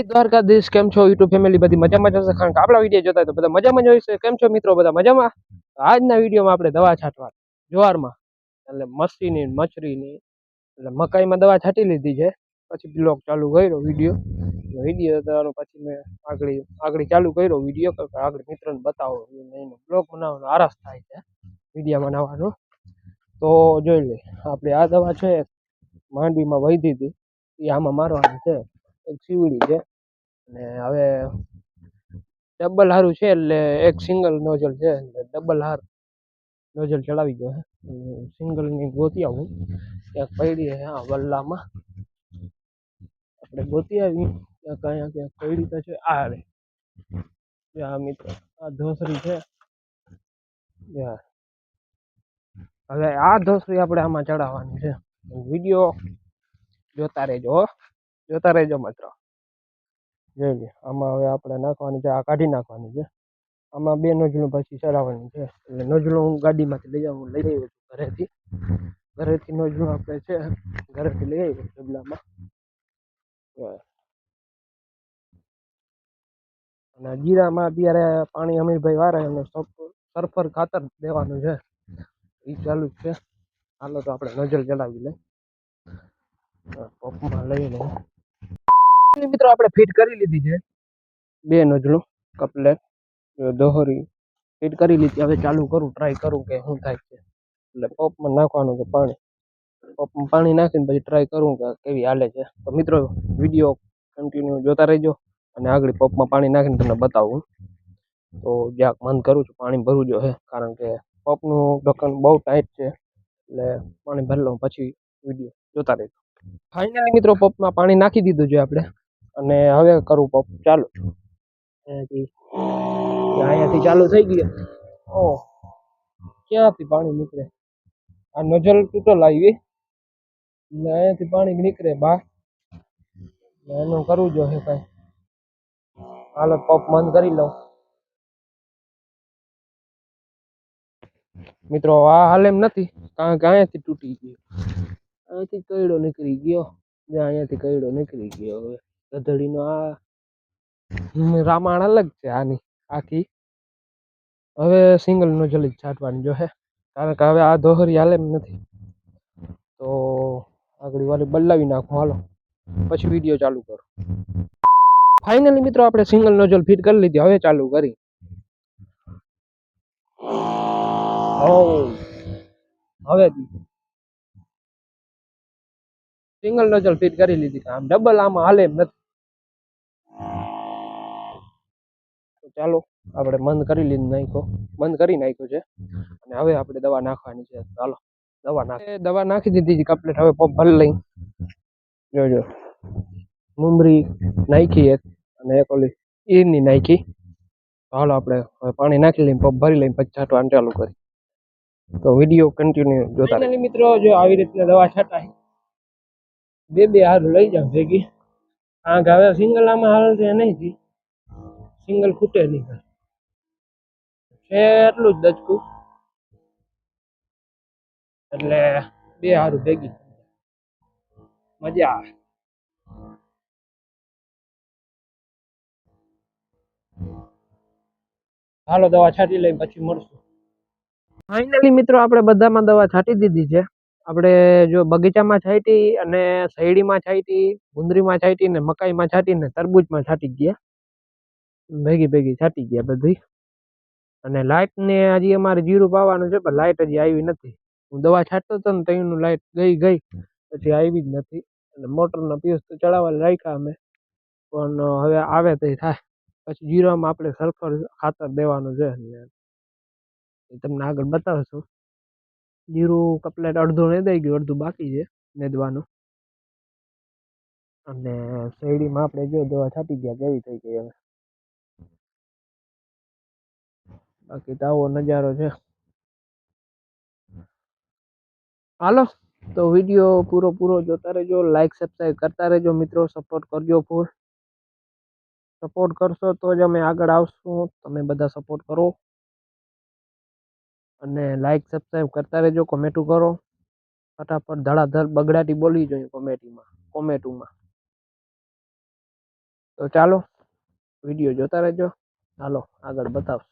જય દ્વારકાધીશ. કેમ છો યુટ્યુબ ફેમિલી? બધી મજામાં જશે કારણ કે આપણા વીડિયો જોતા તો બધા મજામાં જ છે. કેમ છો મિત્રો? બધા મજામાં? આજના વિડીયોમાં આપણે દવા છાંટવા જુવારમાં. એટલે મસ્તીની ને મચરીની એટલે મકાઈમાં દવા છાંટી લીધી છે. પછી બ્લોગ ચાલુ કર્યો વીડિયો. વીડિયો તો પછી મેં આગળ આગળ ચાલુ કર્યો વીડિયો. કે આગળ મિત્રોને બતાવો. એનો બ્લોગ બનાવવાનો આરસ થાય છે. વીડિયો બનાવવાનો. તો જોઈ લે, આપણે આ દવા છે. માંડવીમાં વહી હતી. એ આમાં મારવાની છે. એક સીવડી છે. અને હવે ડબલ હારું છે એટલે એક સિંગલ નોઝલ છે એટલે ડબલ હાર નોઝલ ચડાવી ગયો છે સિંગલની ગોતી આવું. ક્યાંક પડી છે હા, વલ્લામાં. આપણે ગોતી આવી, ક્યાંક અહીંયા, ક્યાંક પડી તો છે, આ રે આ મિત્ર, આ ધોસરી છે. હવે આ ધોસરી આપણે આમાં ચડાવવાની છે. વીડિયો જોતા રહેજો જોતા રહેજો, માત્ર. જોઈ આમાં હવે આપણે નાખવાની છે, આ કાઢી નાખવાની છે. આમાં બે નોઝલું પછી ચડાવવાની છે. એટલે નજલો હું ગાડીમાંથી લઈ આવું, લઈ આવ્યો છું ઘરેથી. ઘરેથી નોઝલું આપણે છે, ઘરેથી લઈ આવ્યો ડબલામાં. અને જીરામાં અત્યારે પાણી અમીરભાઈ વારે અને સલ્ફર ખાતર દેવાનું છે. એ ચાલુ જ છે. હાલો તો આપણે નજર ચડાવી લઈ પંપમાં લઈ લઈએ. મિત્રો આપણે ફિટ કરી લીધી છે. બે નજલું કપલેટ દોહરી ફિટ કરી લીધી, હવે ચાલુ કરું ટ્રાય કરું કે શું થાય છે. એટલે પંપમાં નાખવાનું છે પાણી. પંપમાં પાણી નાખીને પછી ટ્રાય કરું કે કેવી હાલે છે. તો મિત્રો વીડિયો કન્ટિન્યુ જોતા રહેજો અને આગળ પંપમાં પાણી નાખીને તમને બતાવું. તો જ્યાં બંધ કરું છું પાણી ભરવું જોઈએ કારણ કે પંપનું ઢક્કન બહુ ટાઈટ છે. એટલે પાણી ભરી લઉં પછી વીડિયો જોતા રહેજો. ફાઇનલી મિત્રો, પંપમાં પાણી નાખી દીધું છે આપણે. અને હવે કરું પંપ. ચાલુ. અહીંયાથી અહીંયાથી ચાલુ થઈ ગયું. ઓ. ક્યાંથી પાણી નીકળે? આ નજલ તૂટલ આવી ને અહીંયાથી પાણી નીકળે ને એનું કરવું જોઈએ કઈ. હાલો, પંપ બંધ કરી લઉં. મિત્રો, આ હાલ એમ નથી, કારણ કે અહીંયાથી તૂટી ગયો. અહીંયાથી કયડો નીકળી ગયો. અહીંયાથી કયડો નીકળી ગયો હવે. ગધડીનો આ રામાયણ અલગ છે આની, આખી. હવે સિંગલ નો જલ્દી છાંટવાની જો હે, કારણ કે હવે આ દોહરી હાલે એમ નથી. તો આગળ વાળી બદલાવી નાખો, હાલો. પછી વીડિયો ચાલુ કરો. ફાઇનલી મિત્રો, આપણે સિંગલ નોઝલ ફિટ કરી લીધી, હવે ચાલુ કરી. હવે. સિંગલ નોઝલ ફિટ કરી લીધી, આમ ડબલ આમાં હાલે નથી. ચાલો, આપણે બંધ કરી લીધું, નાખ્યો. બંધ કરી નાખ્યો છે. અને હવે આપણે દવા નાખવાની છે. ચાલો, દવા નાખ. દવા નાખી દીધી છે કમ્પ્લીટ હવે પંપ ભરી લઈ. જોજો મુમરી નાખી એક અને એક ઓલી ઈરની નાખી. ચાલો, આપણે હવે પાણી નાખી લઈને પંપ ભરી લઈને પછી છાંટવાનું ચાલુ કરી તો વીડિયો કન્ટિન્યુ જોતા. મિત્રો, જો આવી રીતના દવા છાંટાય, બે બે હારું લઈ જાવ ભેગી. આ હવે સિંગલ આમાં હાલ છે નહીં સિંગલ ખૂટે નહીં છે એટલું જ દચકું. એટલે બે હારું ભેગી મજા હાલો, દવા છાંટી લઈ પછી મળશું. ફાઇનલી મિત્રો, આપણે બધામાં દવા છાંટી દીધી છે. આપણે જો બગીચામાં છાંટી અને શેરડીમાં છાંટી ગુંદરીમાં છાંટી ને મકાઈમાં છાંટી ને તરબૂચમાં છાંટી ગયા. ભેગી ભેગી છાંટી ગયા બધી. અને લાઇટ ને હજી અમારે જીરું પાવાનું છે, પણ લાઇટ હજી આવી નથી. હું દવા છાંટતો હતો ને ત્યાંનું લાઇટ ગઈ ગઈ, પછી આવી જ નથી. અને મોટરના પીસ તો ચડાવવા રાખ્યા અમે. પણ હવે આવે તો થાય. પછી જીરામાં આપણે સલ્ફર ખાતર દેવાનું છે. એ તમને આગળ બતાવશું. જીરું કપલેટ અડધું દઈ ગયું, અડધું બાકી છે નેદવાનું. અને શેરડીમાં આપણે જો દવા છાંટી ગયા, કેવી થઈ ગઈ હવે? બાકી તો આવો નજારો છે. હાલો, તો વીડિયો પૂરો પૂરો જોતા રહેજો લાઈક સબસ્ક્રાઈબ કરતા રહેજો મિત્રો સપોર્ટ કરજો ફૂલ સપોર્ટ કરશો તો જ અમે આગળ આવશું, તમે બધા સપોર્ટ કરો. અને લાઈક સબસ્ક્રાઈબ કરતા રહેજો કોમેન્ટું કરો. ફટાફટ ધડાધડ બગડાટી બોલવી જોઈએ કોમેટીમાં કોમેટોમાં તો ચાલો વીડિયો જોતા રહેજો. ચાલો આગળ બતાવશું.